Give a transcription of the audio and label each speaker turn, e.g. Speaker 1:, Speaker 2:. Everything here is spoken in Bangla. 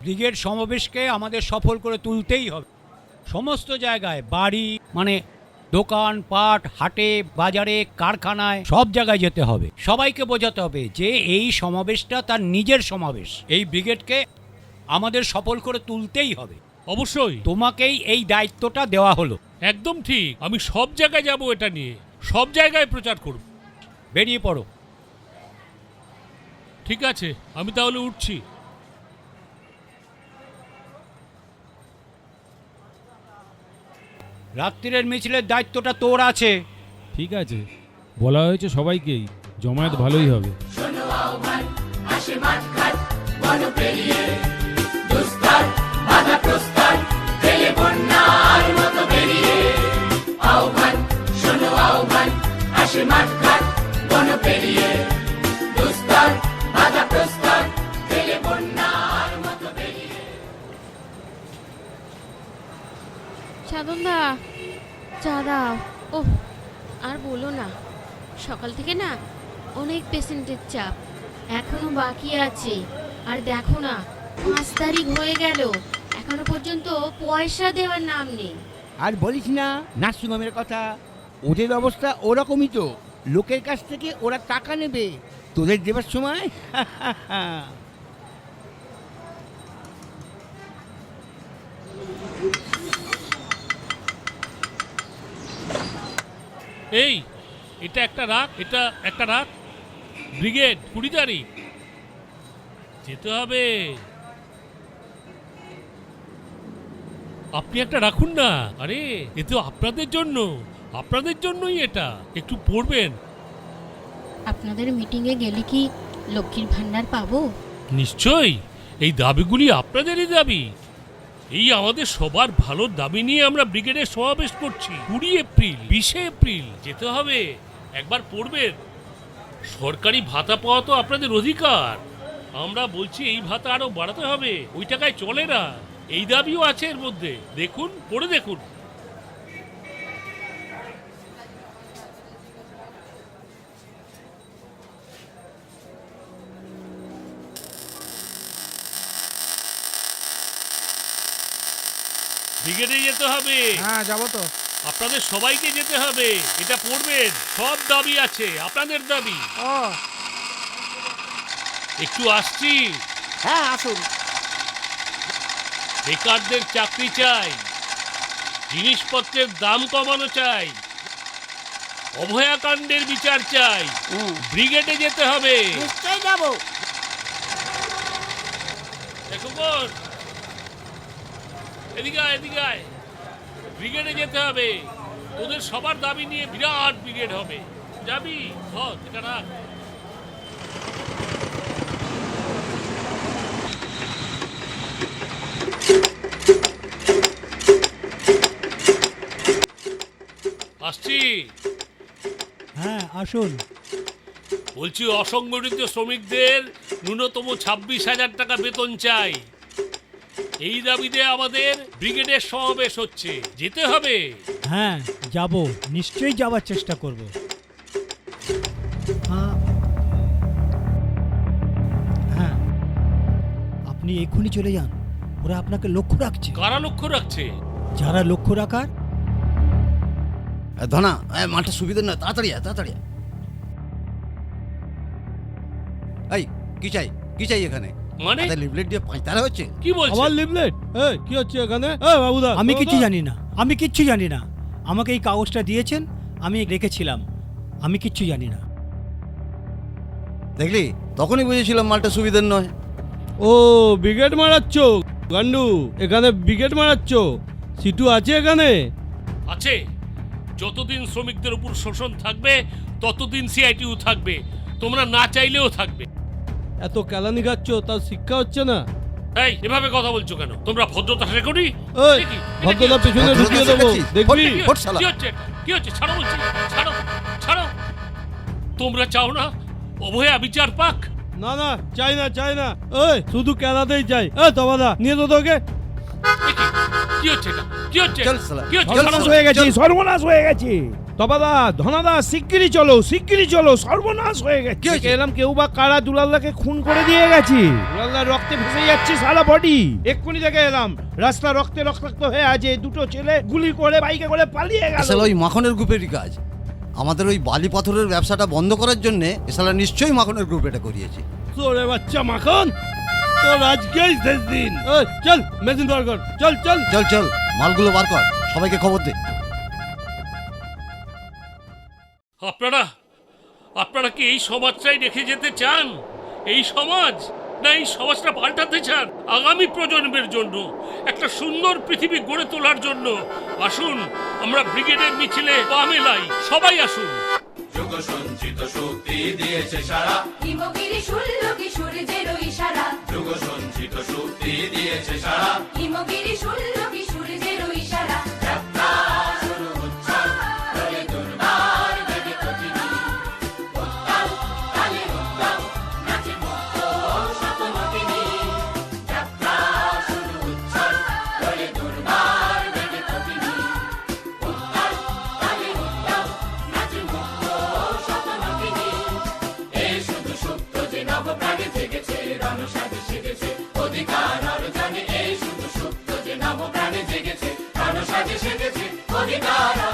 Speaker 1: ব্রিগেড সমাবেশকে আমাদের সফল করে তুলতেই হবে। সমস্ত জায়গায় বাড়ি মানে দোকান পাট হাটে বাজারে কারখানায় সব জায়গায় যেতে হবে। সবাইকে বোঝাতে হবে যে এই সমাবেশটা তার নিজের সমাবেশ। এই ব্রিগেডকে আমাদের সফল করে তুলতেই হবে।
Speaker 2: অবশ্যই।
Speaker 1: তোমাকেই এই দায়িত্বটা দেওয়া হলো।
Speaker 2: একদম ঠিক। আমি সব জায়গায় যাব এটা নিয়ে। সব জায়গায় প্রচার করব।
Speaker 1: বেরিয়ে পড়ো।
Speaker 2: ঠিক আছে আমি তাহলে উঠছি।
Speaker 1: রাত্রিরের মিছিলের দায়িত্বটা তোর আছে।
Speaker 3: ঠিক আছে। বলা হয়েছে সবাইকেই জমায়েত ভালোই হবে।
Speaker 4: সাধনদা চা দাও ও আর বলো না, সকাল থেকে না অনেক পেশেন্টের চাপ, এখনও বাকি আছে। আর দেখো না, পাঁচ তারিখ হয়ে গেল, এখনও পর্যন্ত পয়সা দেওয়ার নাম নেই।
Speaker 5: আর বলিস না, নার্সিংহোমের কথা, ওদের অবস্থা ওরকমই তো। লোকের কাছ থেকে ওরা টাকা নেবে, তোদের দেবার সময়?
Speaker 2: এই এটা একটা রাখ এটা একটা রাখ ব্রিগেড কুড়ি তারিখ যেতে হবে। আপনি একটা রাখুন না। আরে এ তো আপনাদের জন্য। আপনাদের জন্যই এটা। একটু পড়বেন।
Speaker 4: আপনাদের মিটিংয়ে গেলে কি লক্ষ্মীর ভান্ডার পাবো?
Speaker 2: নিশ্চয়ই। এই দাবিগুলি আপনাদেরই দাবি। এই আমাদের সবার ভালো দাবি নিয়ে আমরা ব্রিগেডের সমাবেশ করছি। কুড়ি এপ্রিল, বিশে এপ্রিল, যেতে হবে। একবার পড়বেন। সরকারি ভাতা পাওয়া তো আপনাদের অধিকার। আমরা বলছি এই ভাতা আরও বাড়াতে হবে। ওই টাকায় চলে না। এই দাবিও আছে এর মধ্যে। দেখুন, পড়ে দেখুন। ব্রিগেডে যেতে হবে।
Speaker 6: হ্যাঁ যাব তো।
Speaker 2: আপনাদের সবাইকে যেতে হবে। এটা পড়বেন। সব দাবি আছে। আপনাদের দাবি।
Speaker 6: ও।
Speaker 2: একটু আসছি।
Speaker 6: হ্যাঁ আসুন।
Speaker 2: বেকারদের চাকরি চাই। জিনিসপত্রের দাম কমানো চাই। অভয়াকাণ্ডের বিচার চাই। ব্রিগেডে যেতে হবে।
Speaker 6: নিশ্চয়ই যাব।
Speaker 2: দেখো এদিকে আয়, এদিকে আয়। ব্রিগেডে যেতে হবে। তোদের সবার দাবি নিয়ে বিরাট ব্রিগেড হবে। যাবি? ধর এটা রাখ। আসছি।
Speaker 1: হ্যাঁ আসুন।
Speaker 2: বলছি অসংগঠিত শ্রমিকদের ন্যূনতম ছাব্বিশ হাজার টাকা বেতন চাই। এই দাবিতে আমাদের ব্রিগেডের সমাবেশ হচ্ছে। যেতে হবে।
Speaker 7: হ্যাঁ যাব। নিশ্চয়ই যাওয়ার চেষ্টা করব। হ্যাঁ হ্যাঁ। আপনি এক্ষুনি চলে যান। ওরা আপনাকে লক্ষ্য রাখছে।
Speaker 2: কারা লক্ষ্য রাখছে?
Speaker 7: যারা লক্ষ্য রাখার?
Speaker 5: ধনা মাঠটা সুবিধা না তাড়াতাড়ি আয়, তাড়াতাড়ি আয়। এই কি চাই? কি চাই এখানে?
Speaker 2: মানে?
Speaker 5: লিফলেট দিয়ে পাঁচ তারা হচ্ছে।
Speaker 2: কি বলছে?
Speaker 3: আমার লিফলেট এই কি হচ্ছে এখানে? এ বাবুদা
Speaker 7: আমি কিচ্ছু জানি না আমি কিচ্ছু জানি না। আমাকে এই কাগজটা দিয়েছেন আমি রেখেছিলাম। আমি কিচ্ছু জানি না।
Speaker 5: দেখলি? তখনই বুঝেছিলাম মালটা সুবিধার নয়।
Speaker 3: ও ব্রিগেড মারাচ্ছ গান্ডু। এখানে ব্রিগেড মারাচ্ছ। সিটু আছে এখানে?
Speaker 2: আছে। যতদিন শ্রমিকদের উপর শোষণ থাকবে ততদিন সিআইটিউ থাকবে। তোমরা না চাইলেও থাকবে।
Speaker 3: এত কেলানি খাচ্ছ তার শিক্ষা হচ্ছে না।
Speaker 2: এই এভাবে কথা বলছো কেন? তোমরা ভদ্রতা
Speaker 3: ওই ভদ্রতা পেছনে
Speaker 5: ভদ্রতা
Speaker 3: ঢুকিয়ে দেবো। দেখবি?
Speaker 2: কি হচ্ছে?
Speaker 5: শালা।
Speaker 2: কি হচ্ছে? কি হচ্ছে? ছাড়ো বলছি ছাড়ো ছাড়ো। তোমরা চাও না? অভয়া বিচার পাক।
Speaker 3: না না চাই না চাই না। ওই শুধু কেলাতেই চাই। এ তবাদা নিয়ে তো তোকে।
Speaker 2: কি? কি হচ্ছে এটা? কি হচ্ছে?
Speaker 5: চল শালা,
Speaker 2: কি হচ্ছে?
Speaker 5: চল
Speaker 2: ছাড়ো
Speaker 5: শালা।
Speaker 2: বলছি।
Speaker 7: হয়ে গেছি সর্বনাশ হয়ে গেছি।
Speaker 8: তবাদা ধনাদা শিগগিরই চলো শিগগিরই চলো সর্বনাশ হয়ে গেছে।
Speaker 9: কি
Speaker 8: এলাম কেউ বা কারা দুলাল্লাকে খুন করে দিয়ে গেছে? দুলাল্লার রক্তে ভেসে যাচ্ছে সারা বডি এক্ষুনি দেখে এলাম। রাস্তা রক্তে রক্তাক্ত হয়ে আছে দুটো ছেলে গুলি করে বাইকে করে পালিয়ে গেল।
Speaker 10: আসলে ওই মাখনের গ্রুপেরই কাজ। আমাদের ওই বালি পাথরের ব্যবসাটা বন্ধ করার জন্য এসালা নিশ্চয়ই মাখনের গ্রুপ এটা করিয়েছে।
Speaker 8: তোরে বাচ্চা মাখন তোর আজকেই শেষ দিন। চল মেশিন বার কর চল চল।
Speaker 10: চল চল মালগুলো বার কর সবাইকে খবর দে।
Speaker 2: আপনারা আপনারা কি এই সমাজটাই রেখে যেতে চান? এই সমাজ? না এই সমাজটা পাল্টাতে চান? আগামী প্রজন্মের জন্য একটা সুন্দর পৃথিবী গড়ে তোলার জন্য আসুন আমরা ব্রিগেডের মিছিলে পা মেলাই সবাই আসুন।
Speaker 11: হিমগিরি শুনল কিশোরদের ইশারা किनारा